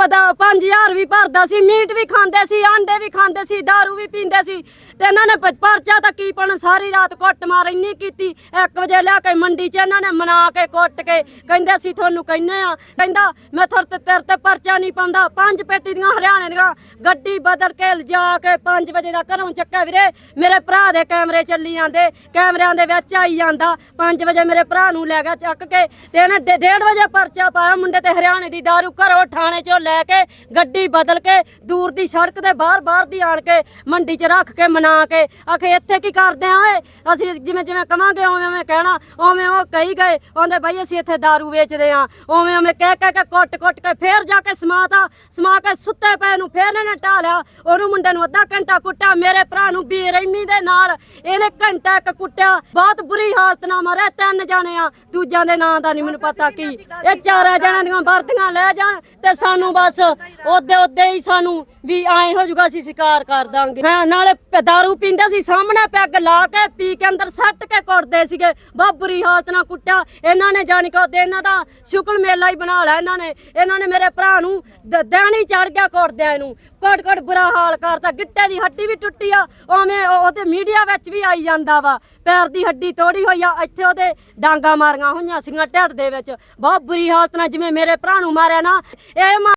ਬਦਾ 5000 ਵੀ ਭਰਦਾ ਸੀ, ਮੀਟ ਵੀ ਖਾਂਦੇ ਸੀ, ਆਂਡੇ ਵੀ ਖਾਂਦੇ ਸੀ दारू ਵੀ ਪੀਂਦੇ ਸੀ। ਤੇ ਇਹਨਾਂ ਨੇ ਪ- ਪਰਚਾ ਤਾਂ ਕੀ ਪਣ ਸਾਰੀ ਰਾਤ ਕੁੱਟ ਮਾਰ ਇੰਨੀ ਕੀਤੀ 1 ਵਜੇ ਲਿਆ ਕੇ ਮੰਡੀ 'ਚ ਇਹਨਾਂ ਨੇ ਮਨਾ ਕੇ ਕੁੱਟ ਕੇ ਕਹਿੰਦੇ ਅਸੀਂ ਤੁਹਾਨੂੰ ਕਹਿੰਨੇ ਆ ਕਹਿੰਦਾ, ਮੈਂ ਤੁਹਾਡੇ ਤੇ ਤੇਰੇ ਤੇ ਪਰਚਾ ਨਹੀਂ ਪਾਉਂਦਾ, ਪੰਜ ਪੇਟੀ ਦੀਆਂ ਹਰਿਆਣੇ ਦੀਆਂ ਗੱਡੀ ਬਦਲ ਕੇ ਲਿਜਾ ਕੇ 5 ਵਜੇ ਦਾ ਘਰੋਂ ਚੱਕਿਆ ਵੀਰੇ, ਮੇਰੇ ਭਰਾ ਦੇ ਕੈਮਰੇ ਚੱਲੀ ਜਾਂਦੇ, ਕੈਮਰਿਆਂ ਦੇ ਵਿੱਚ ਆਈ ਜਾਂਦਾ 5 ਵਜੇ ਮੇਰੇ ਭਰਾ ਨੂੰ ਲੈ ਗਿਆ ਚੱਕ ਕੇ, ਤੇ ਇਹਨੇ 1:30 ਵਜੇ ਪਰਚਾ ਪਾਇਆ, ਮੁੰਡੇ ਤੇ ਹਰਿਆਣੇ ਦੀ ਦਾਰੂ ਘਰੋਂ ਥਾਣੇ 'ਚੋਂ ਲੈ ਕੇ ਗੱਡੀ ਬਦਲ ਕੇ ਦੂਰ ਦੀ ਸੜਕ ਦੇ ਬਾਹਰ ਬਾਹਰ ਦੀ ਆਣ ਕੇ ਮੰਡੀ 'ਚ ਰੱਖ ਕੇ ਮਨਾ ਕੇ ਆਖੇ ਇੱਥੇ ਕੀ ਕਰਦੇ ਆ ਓਏ? ਅਸੀਂ ਜਿਵੇਂ ਜਿਵੇਂ ਕਵਾਂਗੇ ਉਵੇਂ ਉਵੇਂ ਕਹਿਣਾ ਉਵੇਂ ਉਹ ਕਹੀ ਗਏ ਉਹਦੇ ਬਾਈ ਅਸੀਂ ਇੱਥੇ ਦਾਰੂ ਵੇਚਦੇ ਆ ਉਵੇਂ ਉਵੇਂ ਕਹਿ ਕਹਿ ਕੇ ਕੁੱਟ ਕੁੱਟ ਕੇ ਫੇਰ ਜਾ ਕੇ ਸਮਾਤਾ ਸਮਾ ਕੇ ਸੁੱਤੇ ਪਏ ਨੂੰ ਫੇਰ ਇਹਨੇ ਢਾਲਿਆ ਉਹਨੂੰ ਮੁੰਡੇ ਨੂੰ ਅੱਧਾ ਘੰਟਾ ਕੁੱਟਿਆ ਮੇਰੇ ਭਰਾ ਨੂੰ ਬੇਰਹਿਮੀ ਦੇ ਨਾਲ ਇਹਨੇ ਘੰਟਾ ਇੱਕ ਕੁੱਟਿਆ ਬਹੁਤ ਬੁਰੀ ਹਾਲਤ ਨਾਲ ਮਰੇ ਤਿੰਨ ਜਾਣੇ ਆ ਦੂਜਿਆਂ ਦੇ ਨਾਂ ਦਾ ਨਹੀਂ ਮੈਨੂੰ ਪਤਾ ਕੀ ਇਹ ਚਾਰਾਂ ਜਣਾਂ ਦੀਆਂ ਵਰਦੀਆਂ ਲੈ ਜਾਣ ਤੇ ਸਾਨੂੰ ਬਸ ਉਹਦੇ ਉਹਦੇ ਹੀ ਸਾਨੂੰ ਵੀ ਐਂ ਹੋ ਜਾਊਗਾ ਅਸੀਂ ਸ਼ਿਕਾਰ ਕਰ ਦਾਂਗੇ। ਹਾਂ ਨਾਲੇ ਪ- ਦਾਰੂ ਪੀਂਦੇ ਸੀ, ਸਾਹਮਣੇ ਪੈਗ ਲਾ ਕੇ ਪੀ ਕੇ ਅੰਦਰ ਸੱਟ ਕੇ ਕੁੱਟਦੇ ਸੀਗੇ। ਬਹੁਤ ਬੁਰੀ ਹਾਲਤ ਨਾਲ ਕੁੱਟਿਆ। ਇਹਨਾਂ ਨੇ ਜਾਣੀ ਕਿ ਉਹਦੇ ਇਹਨਾਂ ਦਾ ਸ਼ੁਕਰ ਮੇਲਾ ਹੀ ਬਣਾ ਲਿਆ ਇਹਨਾਂ ਨੇ। ਇਹਨਾਂ ਨੇ ਮੇਰੇ ਭਰਾ ਨੂੰ ਦ- ਦੇਣੀ ਚੜ ਗਿਆ ਕੁੱਟਦਿਆਂ ਨੂੰ ਕੋਟ ਕੋਟ ਬੁਰਾ ਹਾਲ ਕਰਤਾ। ਗਿੱਟੇ ਦੀ ਹੱਡੀ ਵੀ ਟੁੱਟੀ ਆ। ਉਵੇਂ ਉਹ- ਉਹਦੇ ਮੀਡੀਆ ਵਿੱਚ ਵੀ ਆਈ ਜਾਂਦਾ ਵਾ। ਪੈਰ ਦੀ ਹੱਡੀ ਤੋੜੀ ਹੋਈ ਆ। ਇੱਥੇ ਉਹਦੇ ਡਾਂਗਾ ਮਾਰੀਆਂ ਹੋਈਆਂ ਸੀਗੀਆਂ ਢਿੱਡ ਦੇ ਵਿੱਚ। ਬਹੁਤ ਬੁਰੀ ਹਾਲਤ ਨਾਲ ਜਿਵੇਂ ਮੇਰੇ ਭਰਾ ਨੂੰ ਮਾਰਿਆ ਨਾ, ਇਹ ਮਾ-